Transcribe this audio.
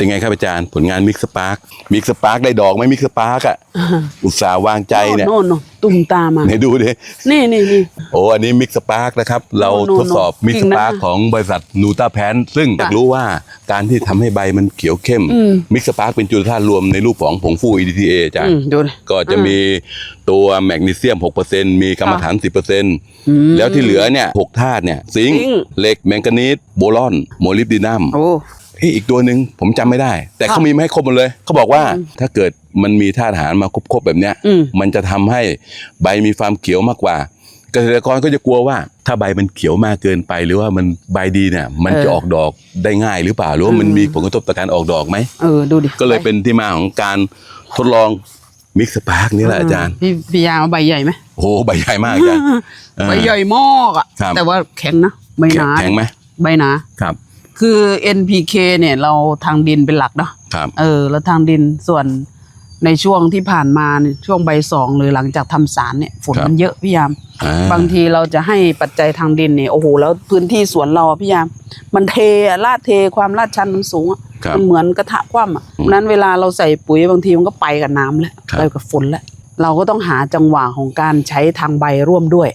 เป็นไงครับอาจารย์ ผลงานมิกซ์ปาร์คมิกซ์ปาร์คได้ดอกไหมมิกซ์ปาร์คอะอุตสาห์วางใจเนี่ยโน่นโน่นตุ่มตามมาไหนดูดินี่นี่นี่โอ้อันนี้มิกซ์ปาร์คนะครับ เราโน่นทดสอบโน่นมิกจริซ์งนะปาร์คของบริษัทนูตาแพนซึ่งอยากค่ะรู้ว่าการที่ทำให้ใบมันเขียวเข้มอืมมิกซ์ปาร์คเป็นจุลธาตุรวมในรูปของผงฟู EDTA อาจารอืย์มดูดิก็จะมีตัวแมกนีเซียม 6%มีกรรมฐาน 10%แล้วที่เหลือเนี่ยหกธาตุเนี่ยซิงค์ซิงค์เหล็กแมงกานีสโบรอน โมลิบดีนัมโอ้ เฮ้ยอีกตัวหนึ่งผมจำไม่ได้ แต่เขามีมาให้ครบหมดเลยเขาบอกว่าถ้าเกิดมันมีธาตุอาหารมาครบๆแบบเนี้ย อืม มันจะทำให้ใบมีความเขียวมากกว่า เกษตรกรก็จะกลัวว่า ถ้าใบมันเขียวมากเกินไป หรือว่ามันใบดีเนี่ย มันจะออกดอกได้ง่ายหรือเปล่าหรือว่ามันมีผลกระทบต่อการออกดอกไหม เออดูดิก็เลยเป็นที่มาของการทดลองมิกซ์ปาร์กนี่แหละอาจารย์พี่พี่ยาเอาใบใหญ่ไหมโอ้โหใบใหญ่มากอาจารย์เออ ใบใหญ่มากอะครับ แต่ว่าแข็งนะใบหนาแข็งไหมใบหนา ครับ คือ NPK เนี่ยเราทางดินเป็นหลักเนาะครับ เออแล้วทางดินส่วนในช่วงที่ผ่านมาเนี่ยช่วงใบสองหรือหลังจากทำสารเนี่ยฝนครับ มันเยอะพี่ยาม อ่าบางทีเราจะให้ปัจจัยทางดินเนี่ยโอ้โหแล้วพื้นที่สวนเราอะพี่ยาม มันเทอะลาดเทความลาดชันมันสูงอะครับ มันเหมือนกระทะคว่ำอะเพราะฉะนั้นเวลาเราใส่ปุ๋ยบางทีมันก็ไปกับน้ำแล้วครับ ไปกับฝนแล้วเราก็ต้องหาจังหวะของการใช้ทางใบร่วมด้วย